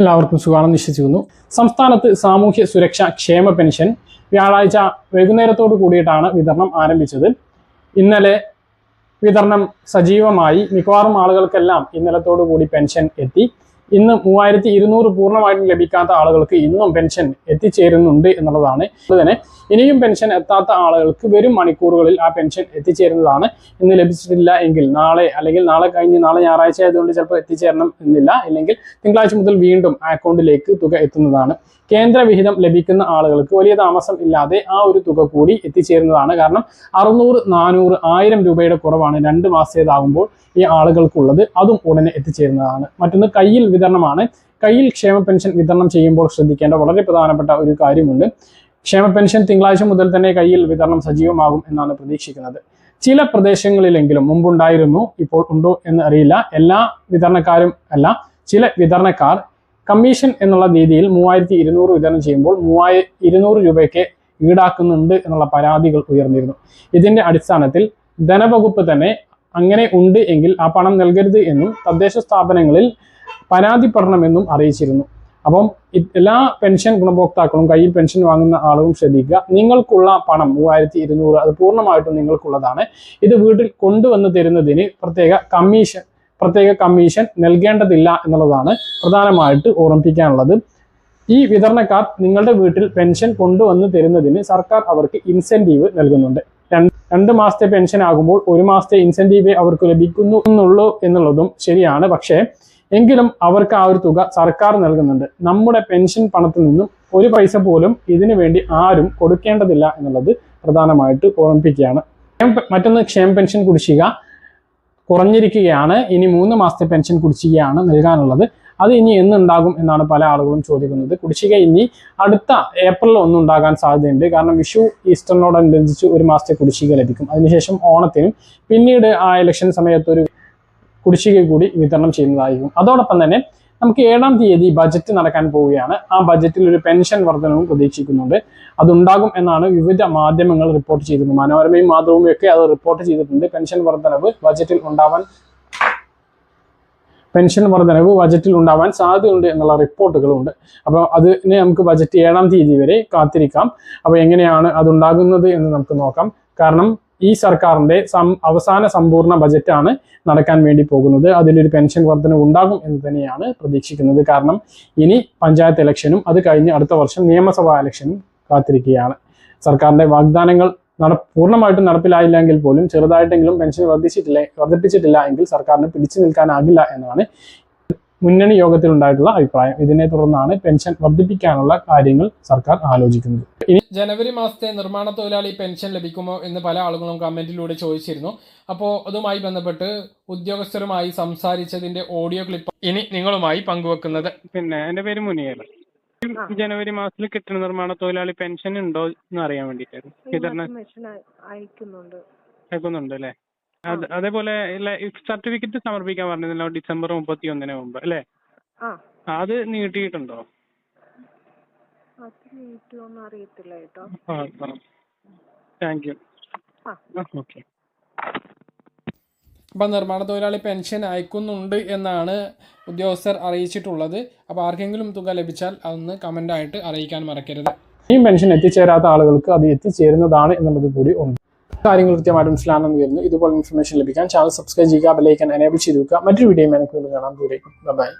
എല്ലാവർക്കും സുഖമാണെന്ന് വിശ്വസിക്കുന്നു. സംസ്ഥാനത്ത് സാമൂഹ്യ സുരക്ഷ ക്ഷേമ പെൻഷൻ വ്യാഴാഴ്ച വൈകുന്നേരത്തോട് കൂടിയിട്ടാണ് വിതരണം ആരംഭിച്ചത്. ഇന്നലെ വിതരണം സജീവമായി. മിക്കവാറും ആളുകൾക്കെല്ലാം ഇന്നലത്തോടു കൂടി പെൻഷൻ എത്തി. ഇന്ന് മൂവായിരത്തി ഇരുന്നൂറ് പൂർണമായിട്ടും ലഭിക്കാത്ത ആളുകൾക്ക് ഇന്നും പെൻഷൻ എത്തിച്ചേരുന്നുണ്ട് എന്നുള്ളതാണ്. അതുപോലെ തന്നെ ഇനിയും പെൻഷൻ എത്താത്ത ആളുകൾക്ക് വരും മണിക്കൂറുകളിൽ ആ പെൻഷൻ എത്തിച്ചേരുന്നതാണ്. ഇന്ന് ലഭിച്ചിട്ടില്ല എങ്കിൽ നാളെ അല്ലെങ്കിൽ നാളെ കഴിഞ്ഞ് നാളെ ഞായറാഴ്ച ആയതുകൊണ്ട് ചിലപ്പോൾ എത്തിച്ചേരണം എന്നില്ല. അല്ലെങ്കിൽ തിങ്കളാഴ്ച മുതൽ വീണ്ടും അക്കൗണ്ടിലേക്ക് തുക എത്തുന്നതാണ്. കേന്ദ്രവിഹിതം ലഭിക്കുന്ന ആളുകൾക്ക് വലിയ താമസം ഇല്ലാതെ ആ ഒരു തുക കൂടി എത്തിച്ചേരുന്നതാണ്. കാരണം അറുന്നൂറ് നാനൂറ് ആയിരം രൂപയുടെ കുറവാണ് രണ്ട് മാസത്തേതാകുമ്പോൾ ഈ ആളുകൾക്കുള്ളത്. അതും ഉടനെ എത്തിച്ചേരുന്നതാണ്. മറ്റൊന്ന് കയ്യിൽ വിതരണമാണ്. കയ്യിൽ ക്ഷേമ പെൻഷൻ വിതരണം ചെയ്യുമ്പോൾ ശ്രദ്ധിക്കേണ്ട വളരെ പ്രധാനപ്പെട്ട ഒരു കാര്യമുണ്ട്. ക്ഷേമ പെൻഷൻ തിങ്കളാഴ്ച മുതൽ തന്നെ കയ്യിൽ വിതരണം സജീവമാകും എന്നാണ് പ്രതീക്ഷിക്കുന്നത്. ചില പ്രദേശങ്ങളിലെങ്കിലും മുമ്പുണ്ടായിരുന്നു ഇപ്പോൾ ഉണ്ടോ എന്ന് അറിയില്ല. എല്ലാ വിതരണക്കാരും അല്ല ചില വിതരണക്കാർ കമ്മീഷൻ എന്നുള്ള രീതിയിൽ മൂവായിരത്തി ഇരുന്നൂറ് വിതരണം ചെയ്യുമ്പോൾ മൂവായി ഇരുന്നൂറ് രൂപയ്ക്ക് ഈടാക്കുന്നുണ്ട് എന്നുള്ള പരാതികൾ ഉയർന്നിരുന്നു. ഇതിന്റെ അടിസ്ഥാനത്തിൽ ധനവകുപ്പ് തന്നെ അങ്ങനെ ഉണ്ട് എങ്കിൽ ആ പണം നൽകരുത് എന്നും തദ്ദേശ സ്ഥാപനങ്ങളിൽ പരാതിപ്പെടണമെന്നും അറിയിച്ചിരുന്നു. അപ്പം എല്ലാ പെൻഷൻ ഗുണഭോക്താക്കളും കയ്യിൽ പെൻഷൻ വാങ്ങുന്ന ആളും ശ്രദ്ധിക്കുക. നിങ്ങൾക്കുള്ള പണം മൂവായിരത്തി ഇരുന്നൂറ് അത് പൂർണമായിട്ടും നിങ്ങൾക്കുള്ളതാണ്. ഇത് വീട്ടിൽ കൊണ്ടുവന്ന് തരുന്നതിന് പ്രത്യേക കമ്മീഷൻ പ്രത്യേക കമ്മീഷൻ നൽകേണ്ടതില്ല എന്നുള്ളതാണ് പ്രധാനമായിട്ട് ഓർമ്മിപ്പിക്കാനുള്ളത്. ഈ വിതരണക്കാർ നിങ്ങളുടെ വീട്ടിൽ പെൻഷൻ കൊണ്ടുവന്ന് തരുന്നതിന് സർക്കാർ അവർക്ക് ഇൻസെന്റീവ് നൽകുന്നുണ്ട്. രണ്ട് മാസത്തെ പെൻഷൻ ആകുമ്പോൾ ഒരു മാസത്തെ ഇൻസെന്റീവ് അവർക്ക് ലഭിക്കുന്നു എന്നുള്ളൂ എന്നുള്ളതും ശരിയാണ്. പക്ഷേ എങ്കിലും അവർക്ക് ആ ഒരു തുക സർക്കാർ നൽകുന്നുണ്ട്. നമ്മുടെ പെൻഷൻ പണത്തിൽ നിന്നും ഒരു പൈസ പോലും ഇതിനു വേണ്ടി ആരും കൊടുക്കേണ്ടതില്ല എന്നുള്ളത് പ്രധാനമായിട്ട് ഓർമ്മിപ്പിക്കുകയാണ്. മറ്റൊന്ന് ക്ഷേമ പെൻഷൻ കുടിശ്ശിക കുറഞ്ഞിരിക്കുകയാണ്. ഇനി മൂന്ന് മാസത്തെ പെൻഷൻ കുടിശ്ശികയാണ് നൽകാനുള്ളത്. അത് ഇനി എന്നുണ്ടാകും എന്നാണ് പല ആളുകളും ചോദിക്കുന്നത്. കുടിശ്ശിക ഇനി അടുത്ത ഏപ്രിൽ ഒന്നും ഉണ്ടാകാൻ സാധ്യതയുണ്ട്. കാരണം വിഷു ഈസ്റ്ററിനോടനുബന്ധിച്ച് ഒരു മാസത്തെ കുടിശ്ശിക ലഭിക്കും. അതിനുശേഷം ഓണത്തിനും പിന്നീട് ആ ഇലക്ഷൻ സമയത്ത് ഒരു കുടിശ്ശിക കൂടി വിതരണം ചെയ്യുന്നതായിരിക്കും. അതോടൊപ്പം തന്നെ നമുക്ക് ഏഴാം തീയതി ബജറ്റ് നടക്കാൻ പോവുകയാണ്. ആ ബജറ്റിൽ ഒരു പെൻഷൻ വർധനവും പ്രതീക്ഷിക്കുന്നുണ്ട്. അതുണ്ടാകും എന്നാണ് വിവിധ മാധ്യമങ്ങൾ റിപ്പോർട്ട് ചെയ്തിരുന്നത് മനോരമയും മാധ്യമവും ഒക്കെ അത് റിപ്പോർട്ട് ചെയ്തിട്ടുണ്ട്. പെൻഷൻ വർധനവ് ബജറ്റിൽ ഉണ്ടാവാൻ പെൻഷൻ വർധനവ് ബജറ്റിൽ ഉണ്ടാവാൻ സാധ്യതയുണ്ട് എന്നുള്ള റിപ്പോർട്ടുകളുണ്ട്. അപ്പോൾ അതിനെ നമുക്ക് ബജറ്റ് ഏഴാം തീയതി വരെ കാത്തിരിക്കാം. അപ്പോൾ എങ്ങനെയാണ് അതുണ്ടാകുന്നത് എന്ന് നമുക്ക് നോക്കാം. കാരണം ഈ സർക്കാരിന്റെ അവസാന സമ്പൂർണ ബജറ്റാണ് നടക്കാൻ വേണ്ടി പോകുന്നത്. അതിലൊരു പെൻഷൻ വർധന ഉണ്ടാകും എന്ന് തന്നെയാണ് പ്രതീക്ഷിക്കുന്നത്. കാരണം ഇനി പഞ്ചായത്ത് ഇലക്ഷനും അത് കഴിഞ്ഞ് അടുത്ത വർഷം നിയമസഭാ ഇലക്ഷനും കാത്തിരിക്കുകയാണ്. സർക്കാരിന്റെ വാഗ്ദാനങ്ങൾ നട പൂർണമായിട്ടും നടപ്പിലായില്ലെങ്കിൽ പോലും ചെറുതായിട്ടെങ്കിലും പെൻഷൻ വർദ്ധിച്ചിട്ടില്ല വർദ്ധിപ്പിച്ചിട്ടില്ല എങ്കിൽ സർക്കാരിന് പിടിച്ചു നിൽക്കാനാകില്ല എന്നാണ് മുന്നണി യോഗത്തിൽ ഉണ്ടായിട്ടുള്ള അഭിപ്രായം. ഇതിനെ തുടർന്നാണ് പെൻഷൻ വർദ്ധിപ്പിക്കാനുള്ള കാര്യങ്ങൾ സർക്കാർ ആലോചിക്കുന്നത്. ഇനി ജനുവരി മാസത്തെ നിർമ്മാണ തൊഴിലാളി പെൻഷൻ ലഭിക്കുമോ എന്ന് പല ആളുകളും കമന്റിലൂടെ ചോദിച്ചിരുന്നു. അപ്പോൾ അതുമായി ബന്ധപ്പെട്ട് ഉദ്യോഗസ്ഥരുമായി സംസാരിച്ചതിന്റെ ഓഡിയോ ക്ലിപ്പ് ഇനി നിങ്ങളുമായി പങ്കുവെക്കുന്നത്. പിന്നെ എന്റെ പേര് മുനിയർ ജനുവരി മാസത്തിൽ കിട്ടുന്ന നിർമ്മാണ തൊഴിലാളി പെൻഷൻ ഉണ്ടോ എന്ന് അറിയാൻ വേണ്ടിട്ടായിരുന്നു അയക്കുന്നുണ്ട്. അയക്കുന്നുണ്ട് അല്ലേ? അതേപോലെ സർട്ടിഫിക്കറ്റ് സമർപ്പിക്കാൻ പറഞ്ഞിരുന്നല്ലോ ഡിസംബർ മുപ്പത്തി ഒന്നിന് മുമ്പ് അല്ലേ? അത് നീട്ടിയിട്ടുണ്ടോ? അത് നീട്ടുമോന്ന് അറിയത്തില്ല കേട്ടോ ആ. താങ്ക് യു ആ. ഓക്കെ അപ്പം നിർമ്മാണ തൊഴിലാളി പെൻഷൻ അയക്കുന്നുണ്ട് എന്നാണ് ഉദ്യോഗസ്ഥർ അറിയിച്ചിട്ടുള്ളത്. അപ്പോൾ ആർക്കെങ്കിലും തുക ലഭിച്ചാൽ അതൊന്ന് ആയിട്ട് അറിയിക്കാൻ മറക്കരുത്. ഈ പെൻഷൻ എത്തിച്ചേരാത്ത ആളുകൾക്ക് അത് എത്തിച്ചേരുന്നതാണ് എന്നുള്ളത് കൂടി ഉണ്ട്. കാര്യങ്ങൾ കൃത്യമായിട്ട് മനസ്സിലാണെന്ന് വരുന്നു ഇതുപോലെ ഇൻഫർമേഷൻ ലഭിക്കാൻ ചാനൽ സബ്സ്ക്രൈബ് ചെയ്യുക ബെലൈക്കൻ എനേബിൾ ചെയ്ത് വെക്കുക മറ്റൊരു വീഡിയോ എനിക്ക് കാണാൻ ദൂരേക്കും ബൈ